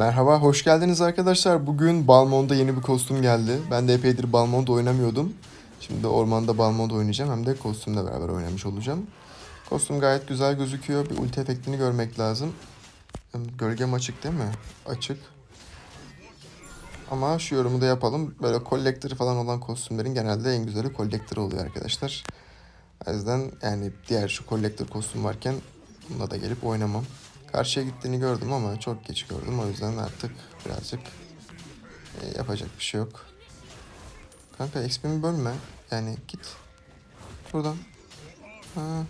Merhaba, hoş geldiniz arkadaşlar. Bugün Balmon'da yeni bir kostüm geldi. Ben de epeydir Balmon'da oynamıyordum. Şimdi ormanda Balmon'da oynayacağım hem de kostümle beraber oynamış olacağım. Kostüm gayet güzel gözüküyor. Bir ulti efektini görmek lazım. Gölgem açık değil mi? Açık. Ama şu yorumu da yapalım. Böyle collector falan olan kostümlerin genelde en güzeli collector oluyor arkadaşlar. O yüzden yani diğer şu collector kostüm varken bunda da gelip oynamam. Karşıya gittiğini gördüm ama çok geç gördüm. O yüzden artık birazcık e, yapacak bir şey yok. Kanka XP'mi bölme. Yani git. Buradan. Ha.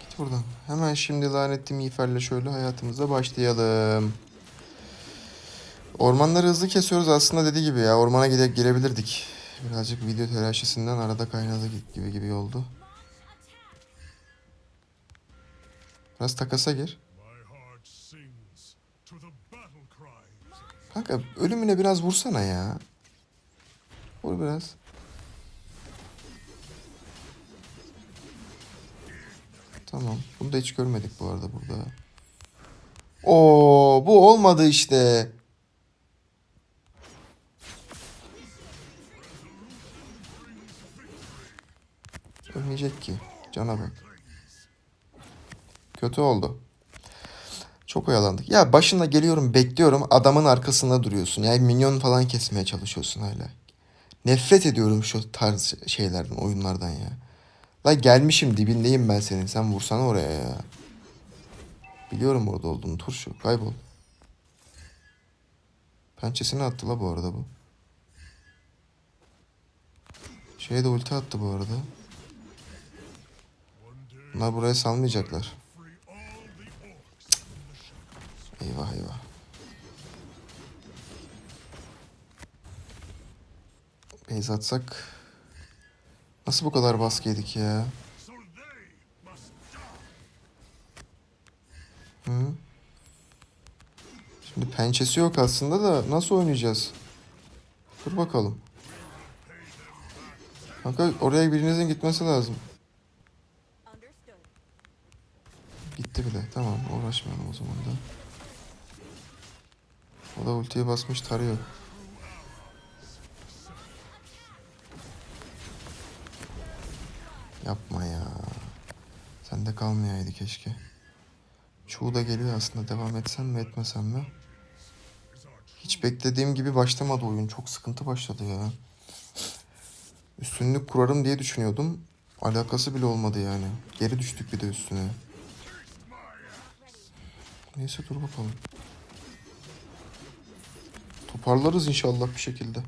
Git buradan. Hemen şimdi lanetli miğferle şöyle hayatımıza başlayalım. Ormanları hızlı kesiyoruz aslında dediği gibi ya. Ormana gide girebilirdik. Birazcık video telaşesinden arada kaynadı gibi gibi oldu. Biraz takasa gir. Kanka ölümüne biraz vursana ya. Vur biraz. Tamam. Bunu da hiç görmedik bu arada burada. Oo, bu olmadı işte. Ölmeyecek ki. Cana bak. Kötü oldu. Çok oyalandık. Ya başında geliyorum bekliyorum adamın arkasında duruyorsun. Yani minyon falan kesmeye çalışıyorsun hala. Nefret ediyorum şu tarz şeylerden, oyunlardan ya. La gelmişim dibindeyim ben senin. Sen vursana oraya ya. Biliyorum orada olduğunu. Turşu kaybol. Pençesini attı la bu arada bu. Şeye de ulti attı bu arada. Bunlar buraya salmayacaklar. Eyvah eyvah. Base atsak nasıl bu kadar baskı yedik ya? Hı? Şimdi pençesi yok aslında da nasıl oynayacağız? Dur bakalım. Kanka oraya birinizin gitmesi lazım. Gitti bile. Tamam uğraşmayalım o zaman da. O da ultiye basmış tarıyor. Yapma ya. Sende kalmayaydı keşke. Çoğu da geliyor aslında. Devam etsem mi etmesem mi? Hiç beklediğim gibi başlamadı oyun. Çok sıkıntı başladı ya. Üstünlük kurarım diye düşünüyordum. Alakası bile olmadı yani. Geri düştük bir de üstüne. Neyse dur bakalım. Toparlarız inşallah bir şekilde.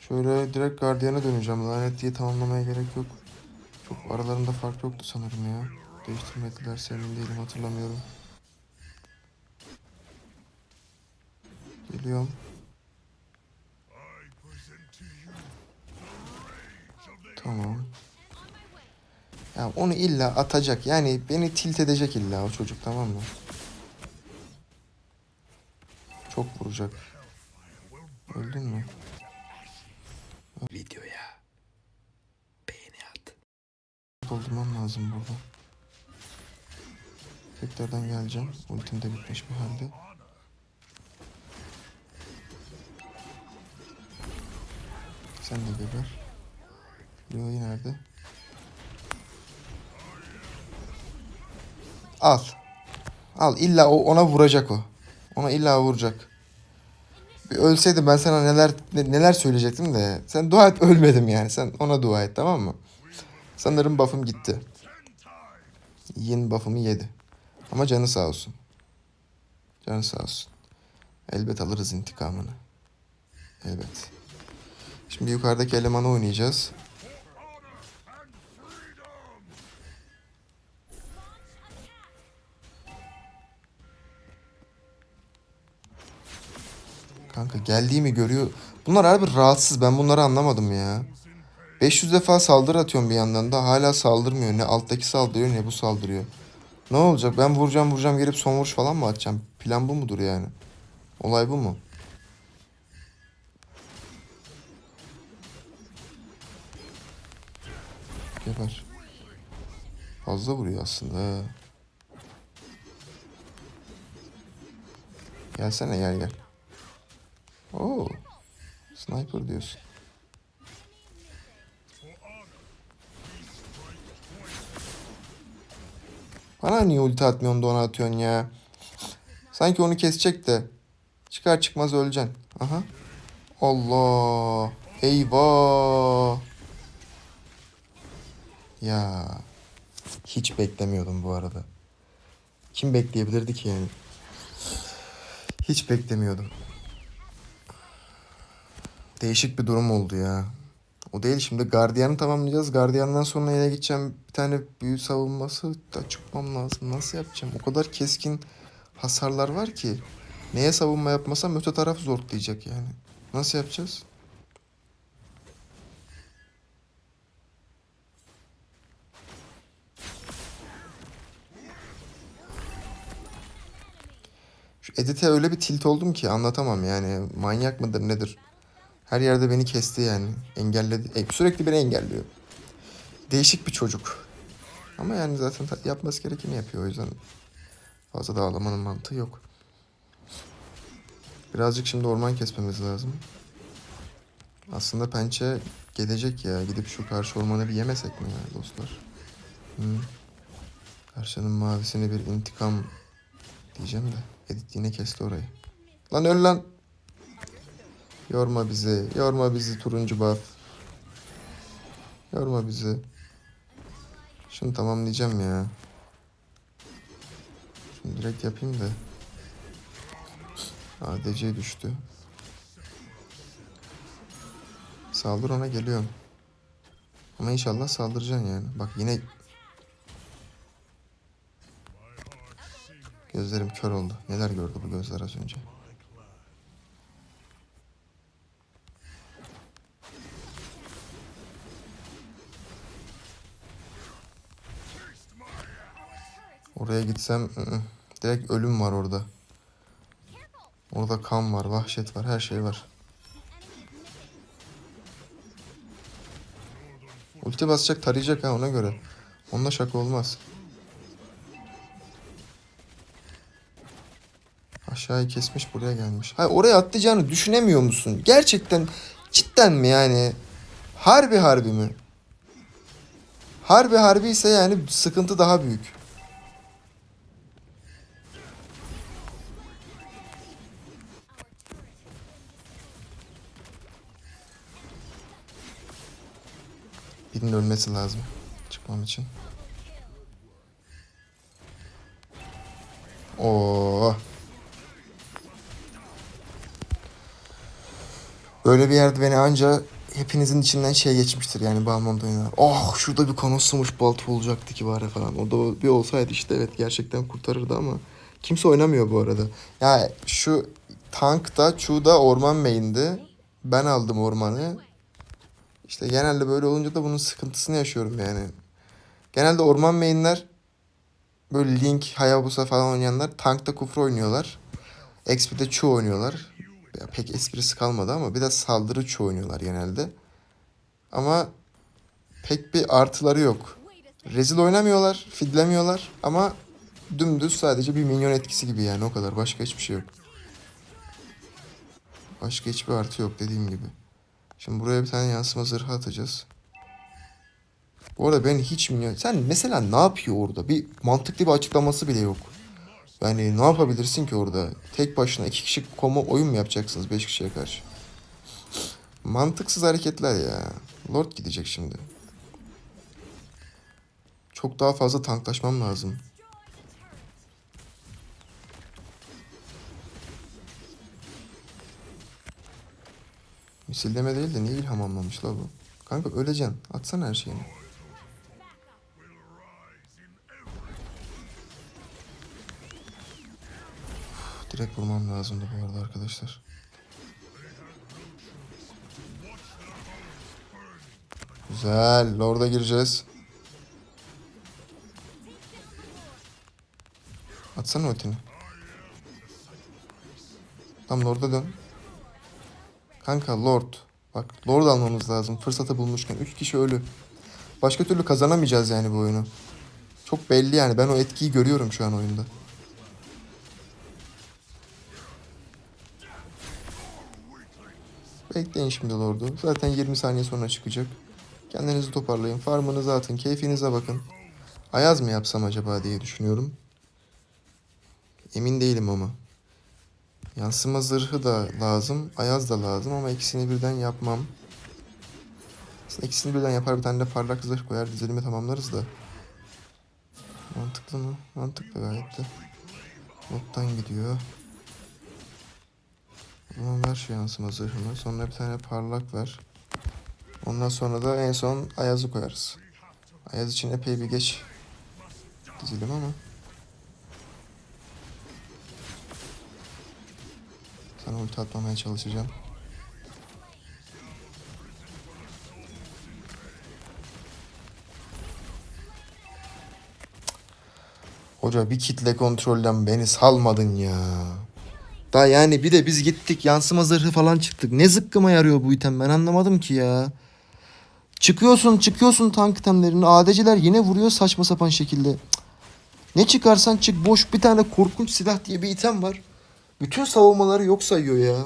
Şöyle direkt gardiyana döneceğim. Lanet diye tamamlamaya gerek yok. Çok aralarında fark yoktu sanırım ya. Değiştirmediler emin değilim hatırlamıyorum. Geliyorum. Tamam. Ya onu illa atacak. Yani beni tilt edecek illa o çocuk tamam mı? Çok vuracak. Öldün mü? videoya beğeni at. Doldurmam lazım burada. Tekrardan geleceğim. Ultim de bitmiş bir halde. Sen de geber. Leo'yu nerede? Al. Al illa o ona vuracak o. Ona illa vuracak. Bir ölseydi ben sana neler ne- neler söyleyecektim de sen dua et ölmedim yani. Sen ona dua et tamam mı? Sanırım buff'ım gitti. Yin buff'ımı yedi. Ama canı sağ olsun. Canı sağ olsun. Elbet alırız intikamını. Elbet. Şimdi yukarıdaki elemanı oynayacağız. Kanka geldiğimi görüyor. Bunlar harbi rahatsız. Ben bunları anlamadım ya. 500 defa saldırı atıyorum bir yandan da hala saldırmıyor. Ne alttaki saldırıyor ne bu saldırıyor. Ne olacak? Ben vuracağım vuracağım gelip son vuruş falan mı atacağım? Plan bu mudur yani? Olay bu mu? Geber. Fazla vuruyor aslında. Gelsene gel gel. Oo. Sniper diyorsun. Bana niye ulti atmıyorsun da ona atıyorsun ya? Sanki onu kesecek de. Çıkar çıkmaz öleceksin. Aha. Allah. Eyvah. Ya. Hiç beklemiyordum bu arada. Kim bekleyebilirdi ki yani? Hiç beklemiyordum. Değişik bir durum oldu ya. O değil şimdi gardiyanı tamamlayacağız. Gardiyandan sonra yine gideceğim bir tane büyü savunması da çıkmam lazım. Nasıl yapacağım? O kadar keskin hasarlar var ki. Neye savunma yapmasam öte taraf zorlayacak yani. Nasıl yapacağız? Şu edite öyle bir tilt oldum ki anlatamam yani. Manyak mıdır nedir? Her yerde beni kesti yani. Engelledi. E, sürekli beni engelliyor. Değişik bir çocuk. Ama yani zaten yapması gerekeni yapıyor. O yüzden fazla da mantığı yok. Birazcık şimdi orman kesmemiz lazım. Aslında pençe gelecek ya. Gidip şu karşı ormanı bir yemesek mi ya dostlar? Hı. Karşının mavisini bir intikam diyeceğim de. Edit yine kesti orayı. Lan öl lan. Yorma bizi. Yorma bizi turuncu buff. Yorma bizi. Şunu tamamlayacağım ya. Şunu direkt yapayım da. ADC düştü. Saldır ona geliyorum. Ama inşallah saldıracaksın yani. Bak yine gözlerim kör oldu. Neler gördü bu gözler az önce. Oraya gitsem ı ı. direkt ölüm var orada. Orada kan var, vahşet var, her şey var. Ulti basacak, tarayacak ha ona göre. Onunla şaka olmaz. Aşağıyı kesmiş buraya gelmiş. Hayır oraya atlayacağını düşünemiyor musun? Gerçekten cidden mi yani? Harbi harbi mi? Harbi harbi ise yani sıkıntı daha büyük. Birinin ölmesi lazım çıkmam için. Oo. Böyle bir yerde beni anca hepinizin içinden şey geçmiştir yani Balmond oynar. Oh şurada bir kanoslamış balta olacaktı ki bari falan. O da bir olsaydı işte evet gerçekten kurtarırdı ama kimse oynamıyor bu arada. Ya şu tankta Chu'da orman main'di. Ben aldım ormanı. İşte genelde böyle olunca da bunun sıkıntısını yaşıyorum yani. Genelde orman main'ler böyle Link, Hayabusa falan oynayanlar tankta kufra oynuyorlar. XP'de Chu oynuyorlar. Ya pek esprisi kalmadı ama bir de saldırı Chu oynuyorlar genelde. Ama pek bir artıları yok. Rezil oynamıyorlar, fidlemiyorlar ama dümdüz sadece bir minyon etkisi gibi yani o kadar. Başka hiçbir şey yok. Başka hiçbir artı yok dediğim gibi. Şimdi buraya bir tane yansıma zırhı atacağız. Bu arada ben hiç minyon... Sen mesela ne yapıyor orada? Bir mantıklı bir açıklaması bile yok. Yani ne yapabilirsin ki orada? Tek başına iki kişi koma oyun mu yapacaksınız beş kişiye karşı? Mantıksız hareketler ya. Lord gidecek şimdi. Çok daha fazla tanklaşmam lazım. Misilleme değil de niye ilham almamış la bu? Kanka öleceksin. Atsana her şeyini. Uf, direkt vurmam lazımdı bu arada arkadaşlar. Güzel. Lord'a gireceğiz. Atsana ultini. Tam Lord'a dön. Kanka Lord. Bak Lord almamız lazım. Fırsatı bulmuşken. 3 kişi ölü. Başka türlü kazanamayacağız yani bu oyunu. Çok belli yani. Ben o etkiyi görüyorum şu an oyunda. Bekleyin şimdi Lord'u. Zaten 20 saniye sonra çıkacak. Kendinizi toparlayın. Farmınızı atın. Keyfinize bakın. Ayaz mı yapsam acaba diye düşünüyorum. Emin değilim ama. Yansıma zırhı da lazım. Ayaz da lazım ama ikisini birden yapmam. Aslında ikisini birden yapar bir tane de parlak zırh koyar dizilimi tamamlarız da. Mantıklı mı? Mantıklı gayet de. Bottan gidiyor. O zaman ver şu yansıma zırhını. Sonra bir tane parlak ver. Ondan sonra da en son Ayaz'ı koyarız. Ayaz için epey bir geç dizilim ama. Sana ulti atmamaya çalışacağım. Hoca bir kitle kontrolden beni salmadın ya. Da yani bir de biz gittik yansıma zırhı falan çıktık. Ne zıkkıma yarıyor bu item ben anlamadım ki ya. Çıkıyorsun çıkıyorsun tank itemlerini ADC'ler yine vuruyor saçma sapan şekilde. Ne çıkarsan çık boş bir tane korkunç silah diye bir item var. Bütün savunmaları yok sayıyor ya.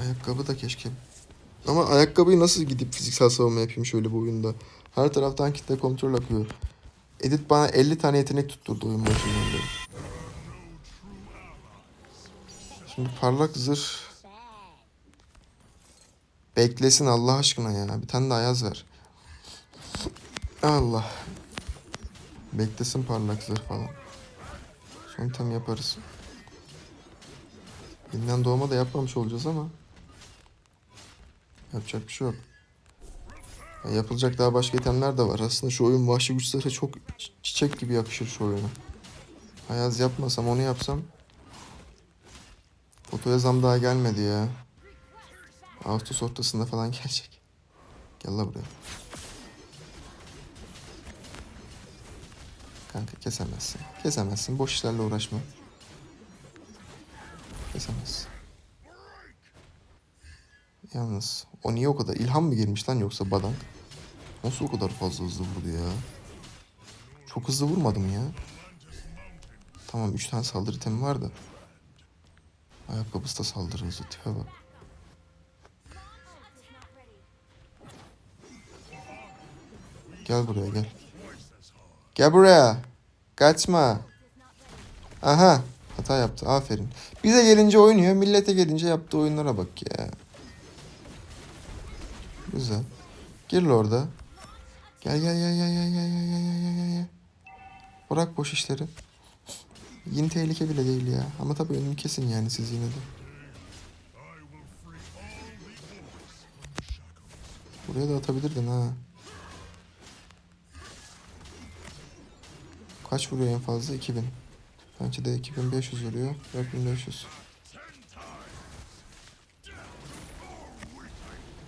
Ayakkabı da keşke. Ama ayakkabıyı nasıl gidip fiziksel savunma yapayım şöyle bu oyunda. Her taraftan kitle kontrol akıyor. Edit bana 50 tane yetenek tutturdu oyun başından beri. Şimdi parlak zırh. Beklesin Allah aşkına ya. Bir tane de ayaz ver. Allah. Beklesin parlak zırh falan. Son tam yaparız. Yeniden doğma da yapmamış olacağız ama. Yapacak bir şey yok. Ya yapılacak daha başka itemler de var. Aslında şu oyun vahşi güçlere çok çi- çiçek gibi yakışır şu oyuna. Ayaz yapmasam onu yapsam. Fotoya zam daha gelmedi ya. Ağustos ortasında falan gelecek. Gel la buraya. Kanka kesemezsin. Kesemezsin. Boş işlerle uğraşma. Kesemezsin. Yalnız o niye o kadar ilham mı girmiş lan yoksa badan? Nasıl o kadar fazla hızlı vurdu ya? Çok hızlı vurmadı mı ya? Tamam 3 tane saldırı itemi var da. Ayakkabısı da saldırı hızı tipe bak. Gel buraya gel. Gel buraya. Kaçma. Aha. Hata yaptı. Aferin. Bize gelince oynuyor. Millete gelince yaptığı oyunlara bak ya. Güzel. Gir orada. Gel gel gel gel gel gel gel gel gel gel. Bırak boş işleri. Yine tehlike bile değil ya. Ama tabii önüm kesin yani siz yine de. Buraya da atabilirdin ha. Kaç vuruyor en fazla? 2000. Bence de 2500 vuruyor. 4500.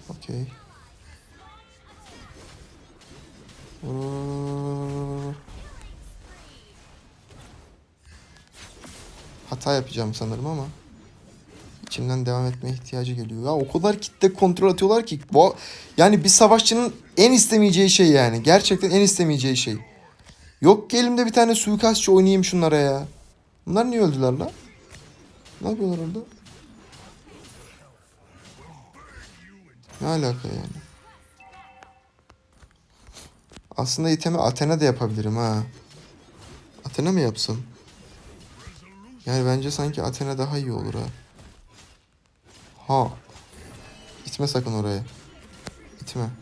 Okey. Hata yapacağım sanırım ama içimden devam etmeye ihtiyacı geliyor. Ya o kadar kitle kontrol atıyorlar ki bu yani bir savaşçının en istemeyeceği şey yani. Gerçekten en istemeyeceği şey. Yok ki elimde bir tane suikastçı oynayayım şunlara ya. Bunlar niye öldüler lan? Ne yapıyorlar orada? Ne alaka yani? Aslında itemi Athena da yapabilirim ha. Athena mı yapsam? Yani bence sanki Athena daha iyi olur ha. Ha. Gitme sakın oraya. Gitme.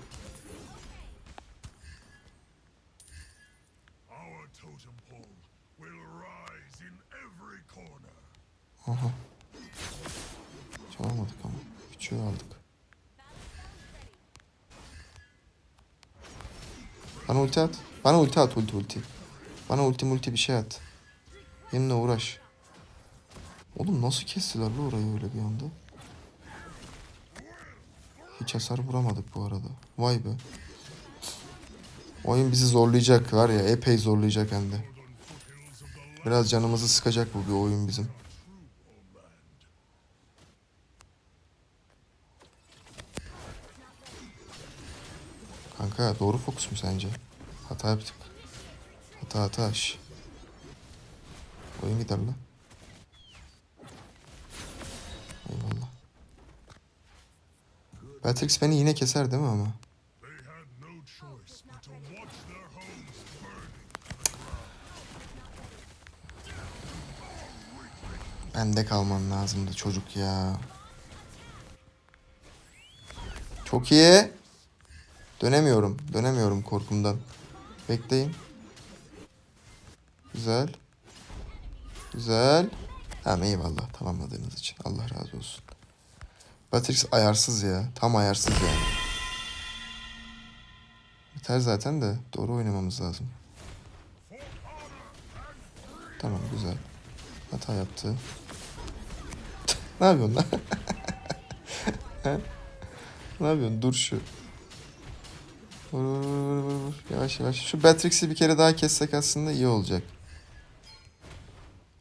Aha. Çalamadık ama. Küçüğü aldık. Bana ulti at. Bana ulti at ulti ulti. Bana ulti multi bir şey at. Benimle uğraş. Oğlum nasıl kestiler la orayı öyle bir anda? Hiç hasar vuramadık bu arada. Vay be. Oyun bizi zorlayacak var ya epey zorlayacak hem de. Biraz canımızı sıkacak bu bir oyun bizim. Kanka doğru fokus mu sence? Hata yaptık. Hata hata. şş. Oyun gider lan. Eyvallah. Batrix beni yine keser değil mi ama? Bende kalman lazımdı çocuk ya. Çok iyi. Dönemiyorum. Dönemiyorum korkumdan. Bekleyin. Güzel. Güzel. Tamam eyvallah tamamladığınız için. Allah razı olsun. Batrix ayarsız ya. Tam ayarsız yani. Biter zaten de doğru oynamamız lazım. Tamam güzel. Hata yaptı. ne yapıyorsun lan? Ne yapıyorsun? Dur şu. Yavaş yavaş. Şu Batrix'i bir kere daha kessek aslında iyi olacak.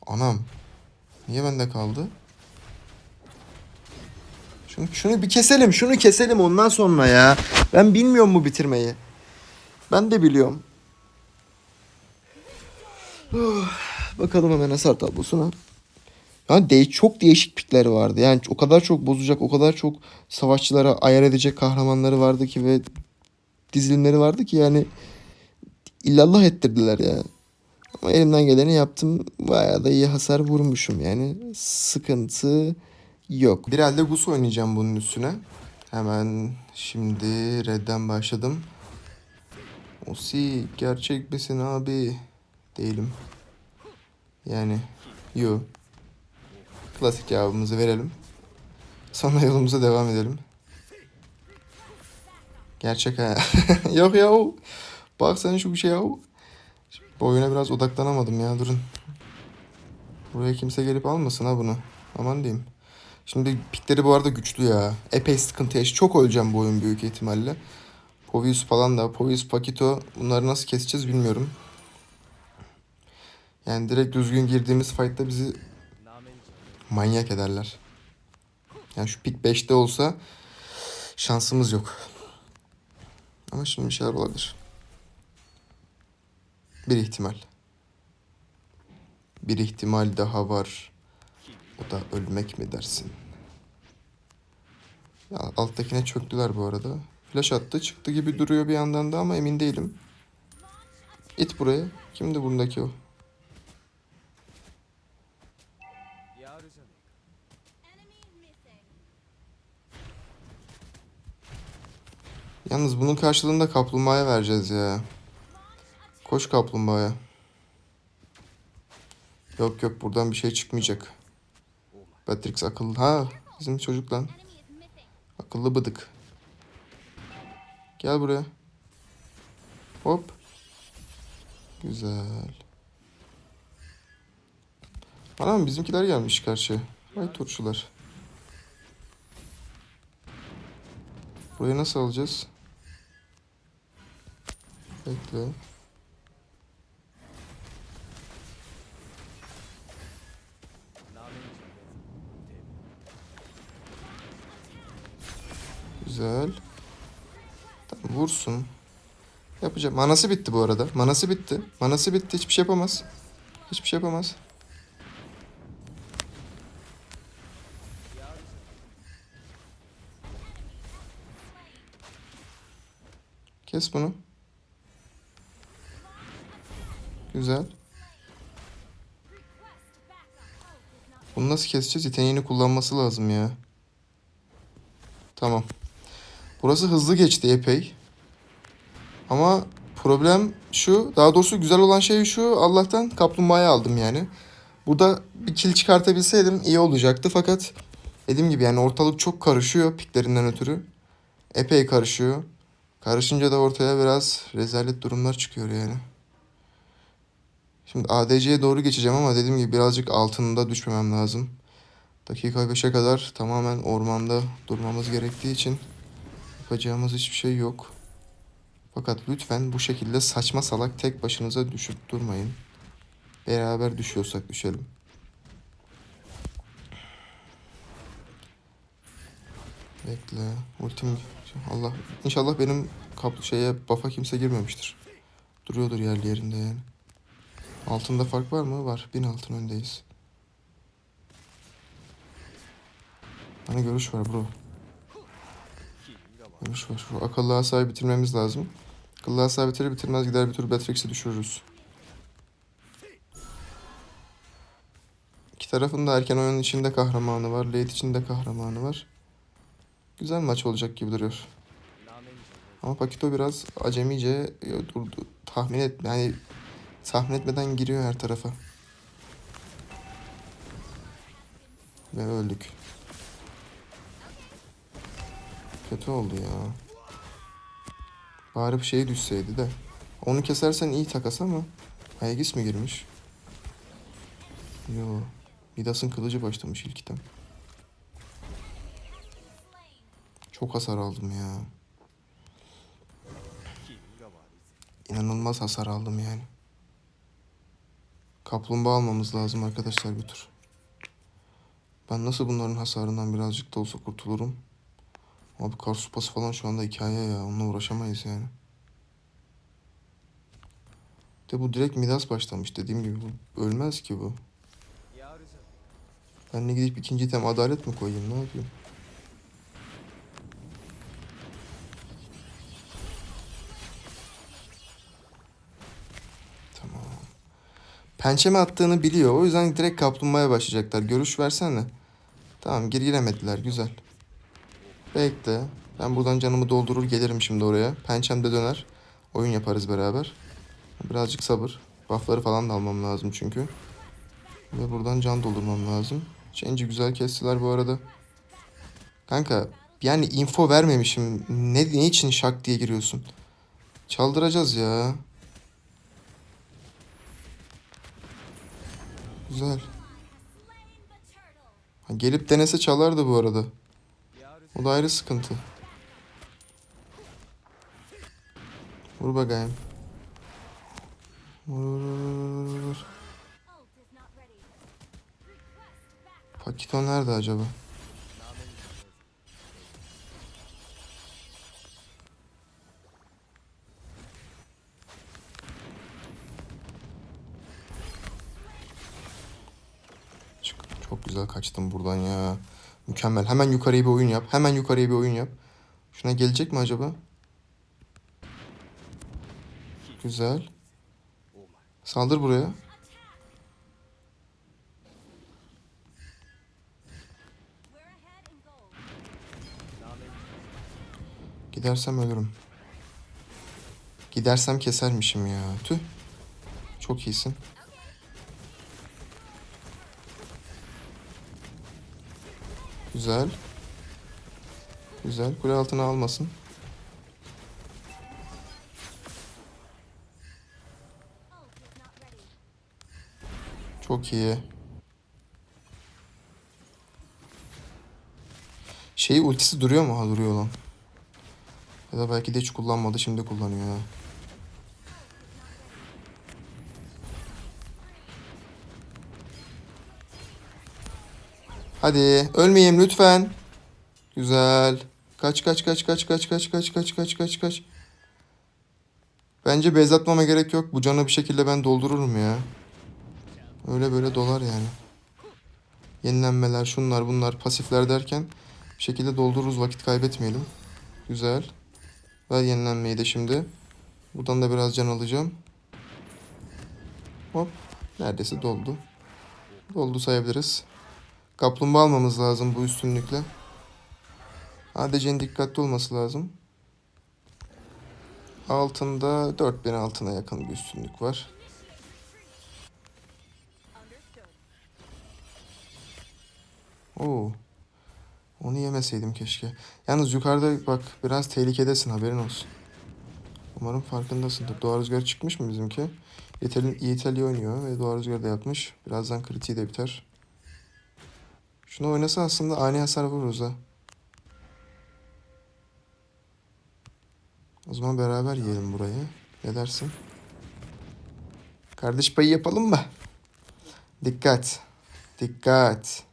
Anam. Niye bende kaldı? Şunu, şunu bir keselim. Şunu keselim ondan sonra ya. Ben bilmiyorum bu bitirmeyi. Ben de biliyorum. Bakalım hemen hasar tablosuna. Yani de çok değişik pikler vardı. Yani o kadar çok bozacak, o kadar çok savaşçılara ayar edecek kahramanları vardı ki ve dizilimleri vardı ki yani illallah ettirdiler ya. Ama elimden geleni yaptım. Bayağı da iyi hasar vurmuşum yani. Sıkıntı yok. Bir halde Gus oynayacağım bunun üstüne. Hemen şimdi redden başladım. Osi gerçek misin abi? Değilim. Yani yo. Klasik cevabımızı verelim. Sonra yolumuza devam edelim. Gerçek ha. Yok ya. Bak sen şu bir şey ya. Bu oyuna biraz odaklanamadım ya durun. Buraya kimse gelip almasın ha bunu. Aman diyeyim. Şimdi pikleri bu arada güçlü ya. Epey sıkıntı yaş. Çok öleceğim bu oyun büyük ihtimalle. Povius falan da. Povius, Pakito. Bunları nasıl keseceğiz bilmiyorum. Yani direkt düzgün girdiğimiz fight'ta bizi manyak ederler. Yani şu pik 5'te olsa şansımız yok. Ama şimdi bir şeyler olabilir. Bir ihtimal. Bir ihtimal daha var. O da ölmek mi dersin? Ya alttakine çöktüler bu arada. Flash attı çıktı gibi duruyor bir yandan da ama emin değilim. İt buraya. Kimdi bundaki o? Yalnız bunun karşılığında kaplumbağaya vereceğiz ya. Koş kaplumbağaya. Yok yok buradan bir şey çıkmayacak. Patrix akıllı. Ha bizim çocuk lan. Akıllı bıdık. Gel buraya. Hop. Güzel. Anam bizimkiler gelmiş karşıya. Ay turşular. Burayı nasıl alacağız? Bekle. Güzel. Tamam, vursun. Yapacağım. Manası bitti bu arada. Manası bitti. Manası bitti. Hiçbir şey yapamaz. Hiçbir şey yapamaz. Kes bunu. Güzel. Bunu nasıl keseceğiz? Yeteneğini kullanması lazım ya. Tamam. Burası hızlı geçti epey. Ama problem şu, daha doğrusu güzel olan şey şu, Allah'tan kaplumbağayı aldım yani. Burada bir kill çıkartabilseydim iyi olacaktı fakat dediğim gibi yani ortalık çok karışıyor piklerinden ötürü. Epey karışıyor. Karışınca da ortaya biraz rezalet durumlar çıkıyor yani. Şimdi ADC'ye doğru geçeceğim ama dediğim gibi birazcık altında düşmemem lazım. Dakika 5'e kadar tamamen ormanda durmamız gerektiği için yapacağımız hiçbir şey yok. Fakat lütfen bu şekilde saçma salak tek başınıza düşüp durmayın. Beraber düşüyorsak düşelim. Bekle. Ultim Allah inşallah benim kaplı şeye buff'a kimse girmemiştir. Duruyordur yerli yerinde yani. Altında fark var mı? Var. Bin altın öndeyiz. Bana görüş var bro. Görüş var. Şu akıllı asayı bitirmemiz lazım. Akıllı asayı bitirir bitirmez gider bir tur Beatrix'i düşürürüz. İki tarafın da erken oyunun içinde kahramanı var. Late içinde kahramanı var. Güzel maç olacak gibi duruyor. Ama Pakito biraz acemice e, durdu. Tahmin et yani tahmin etmeden giriyor her tarafa. Ve öldük. Kötü oldu ya. Bari bir şey düşseydi de. Onu kesersen iyi takas ama. Aegis mi girmiş? Yo. Midas'ın kılıcı başlamış ilk item. Çok hasar aldım ya. İnanılmaz hasar aldım yani. Kaplumbağa almamız lazım arkadaşlar tur. Ben nasıl bunların hasarından birazcık da olsa kurtulurum? Abi kar supası falan şu anda hikaye ya. Onunla uğraşamayız yani. De bu direkt Midas başlamış dediğim gibi. Bu ölmez ki bu. Ben ne gidip ikinci item adalet mi koyayım ne yapayım? Pençeme attığını biliyor. O yüzden direkt kaplumbağaya başlayacaklar. Görüş versene. Tamam gir giremediler. Güzel. Bekle. Ben buradan canımı doldurur gelirim şimdi oraya. Pençem de döner. Oyun yaparız beraber. Birazcık sabır. Buffları falan da almam lazım çünkü. Ve buradan can doldurmam lazım. Change'i güzel kestiler bu arada. Kanka yani info vermemişim. Ne, ne için şak diye giriyorsun? Çaldıracağız ya. Güzel. Ha, gelip denese çalardı bu arada. O da ayrı sıkıntı. Vur bakayım. Vur, vur. Pakito nerede acaba? Güzel kaçtım buradan ya. Mükemmel. Hemen yukarıya bir oyun yap. Hemen yukarıya bir oyun yap. Şuna gelecek mi acaba? Güzel. Saldır buraya. Gidersem ölürüm. Gidersem kesermişim ya. Tüh. Çok iyisin. Güzel. Güzel. Kule altına almasın. Çok iyi. Şeyi ultisi duruyor mu? Ha duruyor lan. Ya da belki de hiç kullanmadı şimdi kullanıyor ha. Hadi ölmeyeyim lütfen. Güzel. Kaç kaç kaç kaç kaç kaç kaç kaç kaç kaç kaç. Bence base atmama gerek yok. Bu canı bir şekilde ben doldururum ya. Öyle böyle dolar yani. Yenilenmeler, şunlar bunlar, pasifler derken bir şekilde doldururuz vakit kaybetmeyelim. Güzel. Ver yenilenmeyi de şimdi. Buradan da biraz can alacağım. Hop. Neredeyse doldu. Doldu sayabiliriz. Kaplumbağa almamız lazım bu üstünlükle. ADC'nin dikkatli olması lazım. Altında 4000 altına yakın bir üstünlük var. Oo. Onu yemeseydim keşke. Yalnız yukarıda bak biraz tehlikedesin haberin olsun. Umarım farkındasındır. Doğa Rüzgarı çıkmış mı bizimki? Yeterli, İtalya oynuyor ve Doğa Rüzgarı da yapmış. Birazdan kritiği de biter. Şunu oynasa aslında ani hasar vururuz ha. O zaman beraber yiyelim burayı. Ne dersin? Kardeş payı yapalım mı? Dikkat. Dikkat.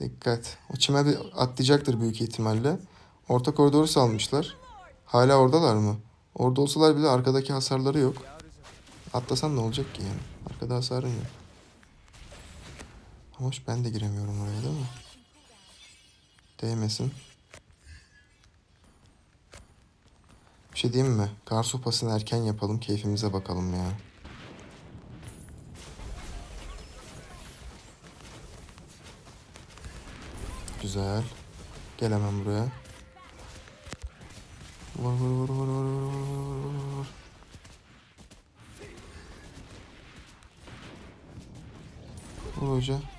Dikkat. O çime bir atlayacaktır büyük ihtimalle. Orta koridoru salmışlar. Hala oradalar mı? Orada olsalar bile arkadaki hasarları yok. Atlasan ne olacak ki yani? Arkada hasarın yok. Hoş ben de giremiyorum oraya değil mi? Değmesin. Bir şey diyeyim mi? Kar sopasını erken yapalım. Keyfimize bakalım ya. Güzel. Gel hemen buraya. Vur vur vur vur vur vur vur vur vur. Vur hoca.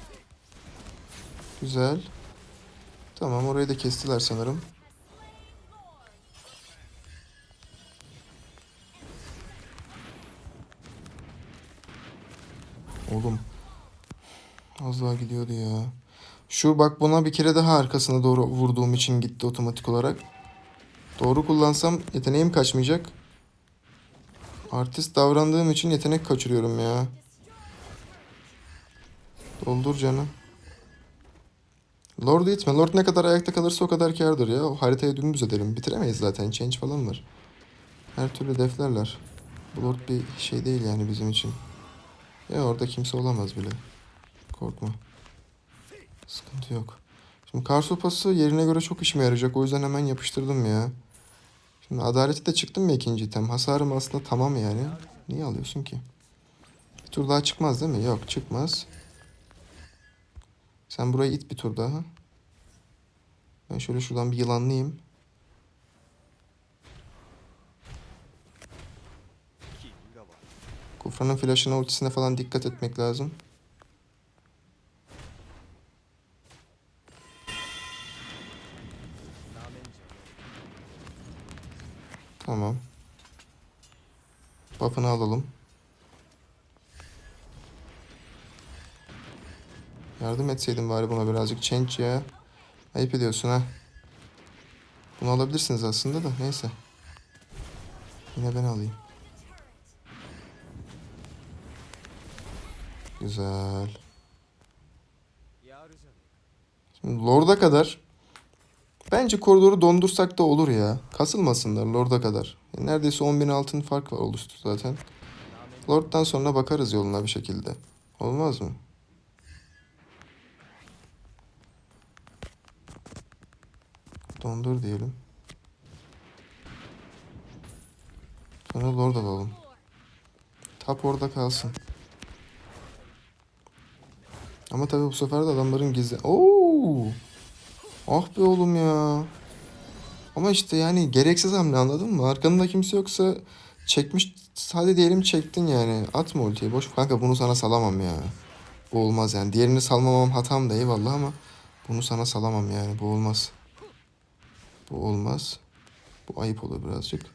Güzel. Tamam orayı da kestiler sanırım. Oğlum. Az daha gidiyordu ya. Şu bak buna bir kere daha arkasına doğru vurduğum için gitti otomatik olarak. Doğru kullansam yeteneğim kaçmayacak. Artist davrandığım için yetenek kaçırıyorum ya. Doldur canım. Lord'u itme. Lord ne kadar ayakta kalırsa o kadar kârdır ya. O haritayı dümdüz edelim. Bitiremeyiz zaten. Change falan var. Her türlü deflerler. Bu Lord bir şey değil yani bizim için. Ya orada kimse olamaz bile. Korkma. Sıkıntı yok. Şimdi kar sopası yerine göre çok işime yarayacak. O yüzden hemen yapıştırdım ya. Şimdi adaleti de çıktım mı ikinci item? Hasarım aslında tamam yani. Niye alıyorsun ki? Bir tur daha çıkmaz değil mi? Yok çıkmaz. Sen burayı it bir tur daha. Ben şöyle şuradan bir yılanlayayım. Kufranın flash'ına ultisine falan dikkat etmek lazım. Tamam. Buff'ını alalım. Yardım etseydin bari buna birazcık change ya. Ayıp ediyorsun ha. Bunu alabilirsiniz aslında da neyse. Yine ben alayım. Güzel. Şimdi Lord'a kadar bence koridoru dondursak da olur ya. Kasılmasınlar Lord'a kadar. Neredeyse 10.000 altın fark var oluştu zaten. Lord'dan sonra bakarız yoluna bir şekilde. Olmaz mı? Dondur diyelim. Sonra Lord alalım. Tap orada kalsın. Ama tabii bu sefer de adamların gizli... Oo! Ah be oğlum ya. Ama işte yani gereksiz hamle anladın mı? Arkanda kimse yoksa çekmiş... Hadi diyelim çektin yani. Atma ultiyi. Boş kanka bunu sana salamam ya. Bu olmaz yani. Diğerini salmamam hatam da eyvallah ama bunu sana salamam yani. Bu olmaz. Bu olmaz. Bu ayıp olur birazcık.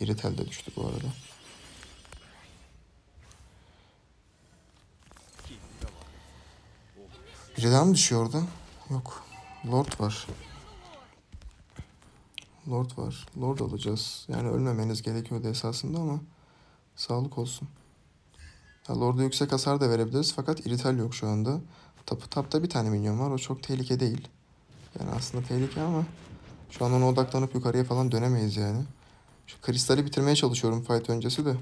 İritel de düştü bu arada. Biri daha mı düşüyor orada? Yok. Lord var. Lord var. Lord alacağız. Yani ölmemeniz gerekiyordu esasında ama sağlık olsun. Ya Lord'a yüksek hasar da verebiliriz fakat irital yok şu anda. Tapı tapta bir tane minyon var. O çok tehlike değil. Yani aslında tehlike ama şu an ona odaklanıp yukarıya falan dönemeyiz yani. Şu kristali bitirmeye çalışıyorum fight öncesi de.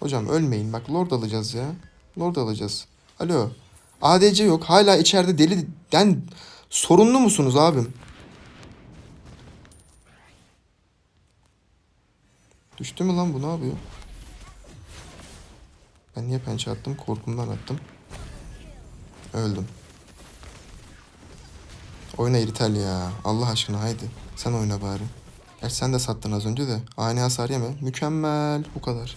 Hocam ölmeyin. Bak Lord alacağız ya. Lord alacağız. Alo. ADC yok. Hala içeride deliden sorunlu musunuz abim? Düştü mü lan bu ne yapıyor? Ben niye pençe attım? Korkumdan attım. Öldüm. Oyna İritel ya. Allah aşkına haydi. Sen oyna bari. Gerçi sen de sattın az önce de. Ani hasar yeme. Mükemmel. Bu kadar.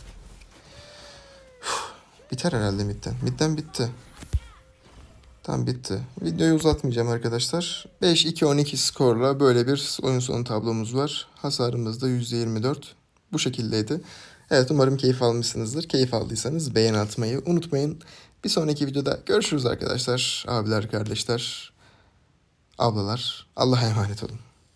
Biter herhalde midden. Midden bitti. Tamam bitti. Videoyu uzatmayacağım arkadaşlar. 5-2-12 skorla böyle bir oyun sonu tablomuz var. Hasarımız da %24. Bu şekildeydi. Evet umarım keyif almışsınızdır. Keyif aldıysanız beğen atmayı unutmayın. Bir sonraki videoda görüşürüz arkadaşlar. Abiler, kardeşler, ablalar. Allah'a emanet olun.